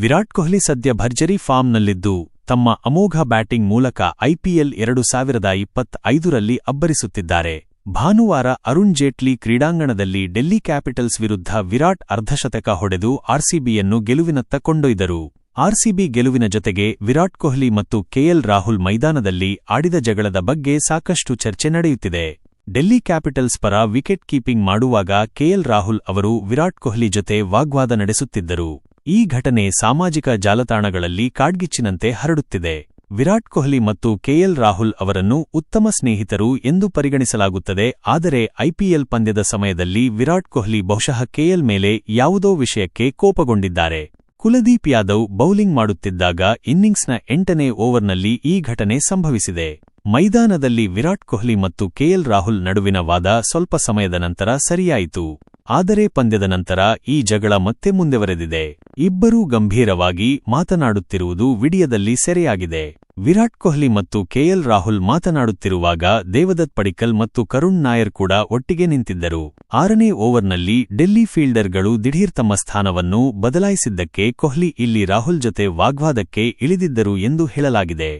ವಿರಾಟ್ ಕೊಹ್ಲಿ ಸದ್ಯ ಭರ್ಜರಿ ಫಾರ್ಮ್ನಲ್ಲಿದ್ದು, ತಮ್ಮ ಅಮೋಘ ಬ್ಯಾಟಿಂಗ್ ಮೂಲಕ ಐಪಿಎಲ್ ಎರಡು ಸಾವಿರದ ಇಪ್ಪತ್ತೈದರಲ್ಲಿ ಅಬ್ಬರಿಸುತ್ತಿದ್ದಾರೆ. ಭಾನುವಾರ ಅರುಣ್ ಜೇಟ್ಲಿ ಕ್ರೀಡಾಂಗಣದಲ್ಲಿ ಡೆಲ್ಲಿ ಕ್ಯಾಪಿಟಲ್ಸ್ ವಿರುದ್ಧ ವಿರಾಟ್ ಅರ್ಧಶತಕ ಹೊಡೆದು ಆರ್ಸಿಬಿಯನ್ನು ಗೆಲುವಿನತ್ತ ಕೊಂಡೊಯ್ದರು. ಆರ್ಸಿಬಿ ಗೆಲುವಿನ ಜೊತೆಗೆ ವಿರಾಟ್ ಕೊಹ್ಲಿ ಮತ್ತು ಕೆಎಲ್ ರಾಹುಲ್ ಮೈದಾನದಲ್ಲಿ ಆಡಿದ ಜಗಳದ ಬಗ್ಗೆ ಸಾಕಷ್ಟು ಚರ್ಚೆ ನಡೆಯುತ್ತಿದೆ. ಡೆಲ್ಲಿ ಕ್ಯಾಪಿಟಲ್ಸ್ ಪರ ವಿಕೆಟ್ ಕೀಪಿಂಗ್ ಮಾಡುವಾಗ ಕೆಎಲ್ ರಾಹುಲ್ ಅವರು ವಿರಾಟ್ ಕೊಹ್ಲಿ ಜೊತೆ ವಾಗ್ವಾದ ನಡೆಸುತ್ತಿದ್ದರು. ಈ ಘಟನೆ ಸಾಮಾಜಿಕ ಜಾಲತಾಣಗಳಲ್ಲಿ ಕಾಡ್ಗಿಚ್ಚಿನಂತೆ ಹರಡುತ್ತಿದೆ. ವಿರಾಟ್ ಕೊಹ್ಲಿ ಮತ್ತು ಕೆಎಲ್ ರಾಹುಲ್ ಅವರನ್ನು ಉತ್ತಮ ಸ್ನೇಹಿತರು ಎಂದು ಪರಿಗಣಿಸಲಾಗುತ್ತದೆ, ಆದರೆ ಐಪಿಎಲ್ ಪಂದ್ಯದ ಸಮಯದಲ್ಲಿ ವಿರಾಟ್ ಕೊಹ್ಲಿ ಬಹುಶಃ ಕೆಎಲ್ ಮೇಲೆ ಯಾವುದೋ ವಿಷಯಕ್ಕೆ ಕೋಪಗೊಂಡಿದ್ದಾರೆ. ಕುಲದೀಪ್ ಯಾದವ್ ಬೌಲಿಂಗ್ ಮಾಡುತ್ತಿದ್ದಾಗ ಇನ್ನಿಂಗ್ಸ್ನ ಎಂಟನೇ ಓವರ್ನಲ್ಲಿ ಈ ಘಟನೆ ಸಂಭವಿಸಿದೆ. ಮೈದಾನದಲ್ಲಿ ವಿರಾಟ್ ಕೊಹ್ಲಿ ಮತ್ತು ಕೆಎಲ್ ರಾಹುಲ್ ನಡುವಿನ ವಾದ ಸ್ವಲ್ಪ ಸಮಯದ ನಂತರ ಸರಿಯಾಯಿತು. ಆದರೆ ಪಂದ್ಯದ ನಂತರ ಈ ಜಗಳ ಮತ್ತೆ ಮುಂದೆವರೆದಿದೆ. ಇಬ್ಬರೂ ಗಂಭೀರವಾಗಿ ಮಾತನಾಡುತ್ತಿರುವುದು ವಿಡಿಯದಲ್ಲಿ ಸೆರೆಯಾಗಿದೆ. ವಿರಾಟ್ ಕೊಹ್ಲಿ ಮತ್ತು ಕೆಎಲ್ ರಾಹುಲ್ ಮಾತನಾಡುತ್ತಿರುವಾಗ ದೇವದತ್ ಪಡಿಕಲ್ ಮತ್ತು ಕರುಣ್ ನಾಯರ್ ಕೂಡ ಒಟ್ಟಿಗೆ ನಿಂತಿದ್ದರು. ಆರನೇ ಓವರ್ನಲ್ಲಿ ಡೆಲ್ಲಿ ಫೀಲ್ಡರ್ಗಳು ದಿಢೀರ್ ತಮ್ಮ ಸ್ಥಾನವನ್ನು ಬದಲಾಯಿಸಿದ್ದಕ್ಕೆ ಕೊಹ್ಲಿ ಇಲ್ಲಿ ರಾಹುಲ್ ಜೊತೆ ವಾಗ್ವಾದಕ್ಕೆ ಇಳಿದಿದ್ದರು ಎಂದು ಹೇಳಲಾಗಿದೆ.